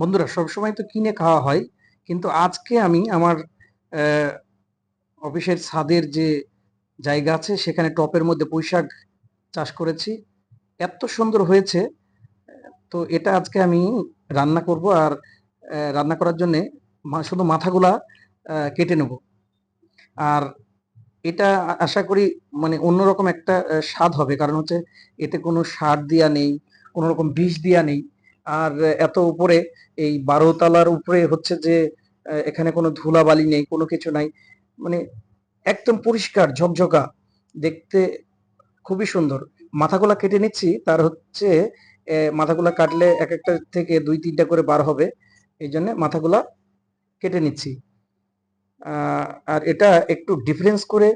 বন্ধুরা, সবসময় তো কিনে খাওয়া হয়, কিন্তু আজকে আমি আমার অফিসের ছাদের যে জায়গা আছে, সেখানে টপের মধ্যে পুঁইশাক চাষ করেছি। এত সুন্দর হয়েছে, তো এটা আজকে আমি রান্না করব আর রান্না করার জন্যে শুধু মাথাগুলা কেটে নেব। আর এটা আশা করি মানে অন্যরকম একটা স্বাদ হবে, কারণ হচ্ছে এতে কোনো সার দেওয়া নেই, কোনো রকম বিষ দেওয়া নেই। আর এত উপরে এই বারো তলার উপরে হচ্ছে যে এখানে কোনো ধুলাবালি নেই, কোনো কিছু নাই। মানে একদম পরিষ্কার, ঝকঝকা। দেখতে খুবই সুন্দর। মাথাগুলা কেটে নিচ্ছি, তার হচ্ছে মাথাগুলা কাটলে এক একটা থেকে দুই, তিনটা করে বার হবে। এই জন্য মাথাগুলা কেটে নিচ্ছি। আর এটা একটু ডিফারেন্স করে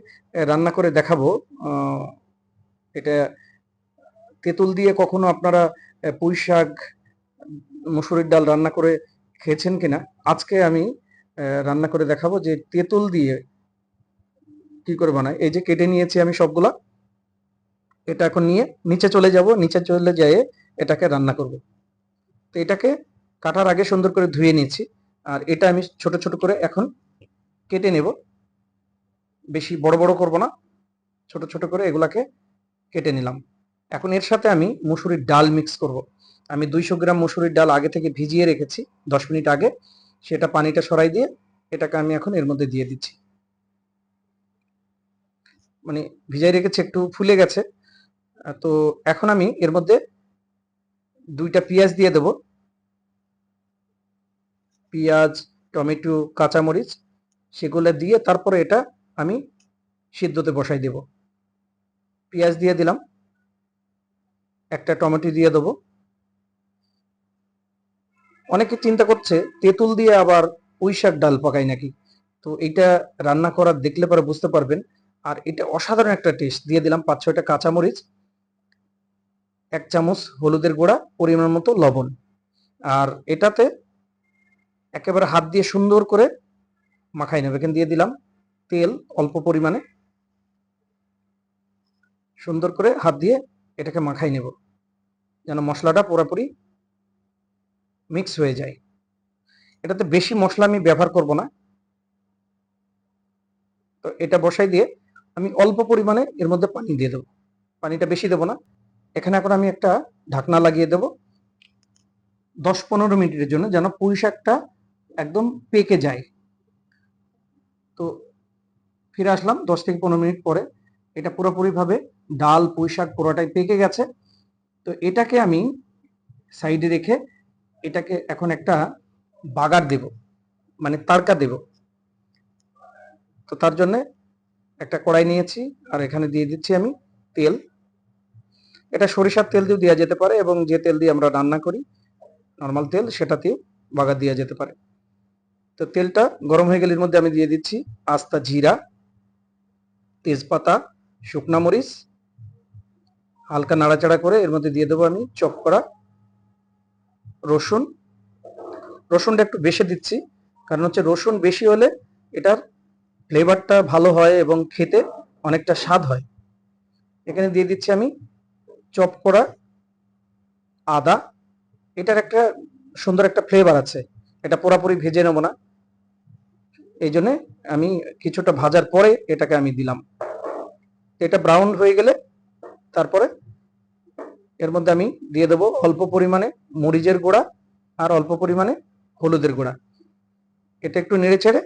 রান্না করে দেখাবো। এটা তেঁতুল দিয়ে কখনো আপনারা পুঁই শাক মুসুরির ডাল রান্না করে খেয়েছেন কিনা? আজকে আমি রান্না করে দেখাবো যে তেঁতুল দিয়ে কি করে বানায়। এই যে কেটে নিয়েছি আমি সবগুলা, এটা এখন নিয়ে নিচে চলে যাব। নিচে চলে যেয়ে এটাকে রান্না করব। তো এটাকে কাটার আগে সুন্দর করে ধুয়ে নিয়েছি। আর এটা আমি ছোট ছোট করে এখন কেটে নেব। বেশি বড় বড় করব না। ছোট ছোট করে এগুলাকে কেটে নিলাম। এখন এর সাথে আমি মুসুরির ডাল মিক্স করব। আমি দুইশো গ্রাম মুসুরির ডাল আগে থেকে ভিজিয়ে রেখেছি, দশ মিনিট আগে। সেটা পানিটা সরাই দিয়ে এটাকে আমি এখন এর মধ্যে দিয়ে দিচ্ছি। মানে ভিজাই রেখেছি, একটু ফুলে গেছে। তো এখন আমি এর মধ্যে দুইটা পেঁয়াজ দিয়ে দেব। পেঁয়াজ, টমেটো, কাঁচামরিচ, সেগুলো দিয়ে তারপরে এটা আমি সিদ্ধতে বসাই দেব। পেঁয়াজ দিয়ে দিলাম। একটা টমেটো দিয়ে দেবো। অনেকে চিন্তা করছে, তেঁতুল দিয়ে আবার পুঁই শাক ডাল পাকাই নাকি? তো এটা রান্না করার দেখলে পরে বুঝতে পারবেন। আর এটা অসাধারণ একটা টেস্ট দিয়ে দিলাম পাঁচ ছয়টা কাঁচামরিচ, এক চামচ হলুদের গুঁড়া, পরিমাণ মতো লবণ। আর এটাতে একেবারে হাত দিয়ে সুন্দর করে মাখাই নেবে। দিয়ে দিলাম তেল অল্প পরিমাণে। সুন্দর করে হাত দিয়ে এটাকে মাখাই নেব। যেন মশলাটা পুরোপুরি মিক্স হয়ে যায়। এটাতে বেশি মশলা আমি ব্যবহার করব না। তো এটা বসাই দিয়ে আমি অল্প পরিমাণে এর মধ্যে পানি দিয়ে দেবো। পানিটা বেশি দেবো না। এখানে এখন আমি একটা ঢাকনা লাগিয়ে দেবো। দশ পনেরো মিনিটের জন্য যেন পুঁই শাকটা একদম পেকে যায়। তো ফিরে আসলাম দশ থেকে পনেরো মিনিট পরে। এটা পুরোপুরিভাবে ডাল, পুঁই শাক পুরোটাই পেকে গেছে। তো এটাকে আমি সাইডে রেখে এটাকে এখন একটা বাগার দেব মানে তারকা দেব। তো তার জন্য একটা কড়াই নিয়েছি, আর এখানে দিয়ে দিচ্ছি আমি তেল। এটা সরিষার তেল দিয়েও দেওয়া যেতে পারে, এবং যে তেল দিয়ে আমরা রান্না করি নর্মাল তেল, সেটাতেও বাগার দেওয়া যেতে পারে। তো তেলটা গরম হয়ে গেলে এর মধ্যে আমি দিয়ে দিচ্ছি আস্তা জিরা, তেজপাতা, শুকনা মরিচ, হালকা নাড়াচাড়া করে এর মধ্যে দিয়ে দেবো আমি চপ করা রসুন। রসুনটা একটু বেশি দিচ্ছি, কারণ হচ্ছে রসুন বেশি হলে এটার ফ্লেভারটা ভালো হয় এবং খেতে অনেকটা স্বাদ হয়। এখানে দিয়ে দিচ্ছি আমি চপ করা আদা। এটার একটা সুন্দর একটা ফ্লেভার আছে, এটা পুরোপুরি ভেজে নেব না। এই জন্যে আমি কিছুটা ভাজার পরে এটাকে আমি দিলাম। এটা ব্রাউন হয়ে গেলে তারপরে এর মধ্যে আমি দিয়ে দেবো অল্প পরিমাণে মরিচের গুঁড়া আর অল্প পরিমাণে হলুদের গুঁড়া। এটা একটু নেড়ে ছেড়ে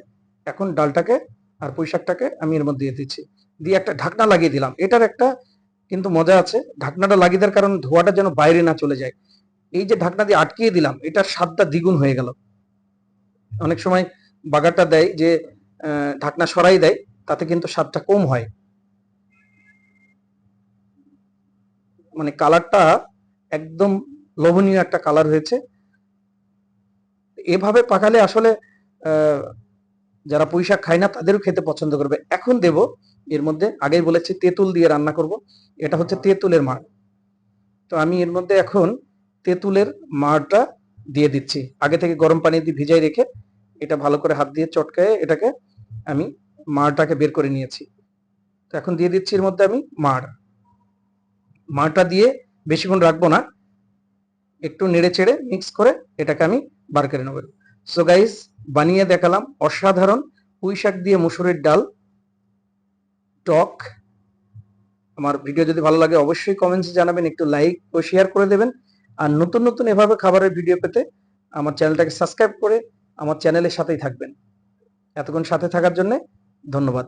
এখন ডালটাকে আর পুঁই শাকটাকে আমি এর মধ্যে দিয়ে দিচ্ছি। দিয়ে একটা ঢাকনা লাগিয়ে দিলাম। এটার একটা কিন্তু মজা আছে। ঢাকনাটা লাগিয়ে দেওয়ার কারণ ধোয়াটা যেন বাইরে না চলে যায়। এই যে ঢাকনা দিয়ে আটকিয়ে দিলাম, এটার স্বাদটা দ্বিগুণ হয়ে গেল। অনেক সময় বাগারটা দেয় যে ঢাকনা সরাই দেয়, তাতে কিন্তু স্বাদটা কম হয়। মানে কালারটা একদম লোভনীয় একটা কালার হয়েছে। এভাবে পাকালে আসলে যারা পুঁই খায় না, তাদেরও খেতে পছন্দ করবে। এখন দেব, এর মধ্যে আগেই বলেছি, তেঁতুল দিয়ে রান্না করব। এটা হচ্ছে তেঁতুলের মাড়। তো আমি এর মধ্যে এখন তেঁতুলের মাড়টা দিয়ে দিচ্ছি। আগে থেকে গরম পানি দিয়ে ভিজাই রেখে এটা ভালো করে হাত দিয়ে চটকায়ে এটাকে আমি মাড়টাকে বের করে নিয়েছি। তো এখন দিয়ে দিচ্ছি এর মধ্যে আমি মাড়। মাড়টা দিয়ে বেশিক্ষণ রাখব না। একটু নেড়ে চেড়ে মিক্স করে এটাকে আমি বার করে নেবেন সো গাইস বানিয়ে দেখালাম অসাধারণ পুঁই শাক দিয়ে মুসুরির ডাল। টক আমার ভিডিও যদি ভালো লাগে অবশ্যই কমেন্টসে জানাবেন, একটু লাইক ও শেয়ার করে দেবেন। আর নতুন নতুন এভাবে খাবারের ভিডিও পেতে আমার চ্যানেলটাকে সাবস্ক্রাইব করে আমার চ্যানেলের সাথেই থাকবেন। এতক্ষণ সাথে থাকার জন্য ধন্যবাদ।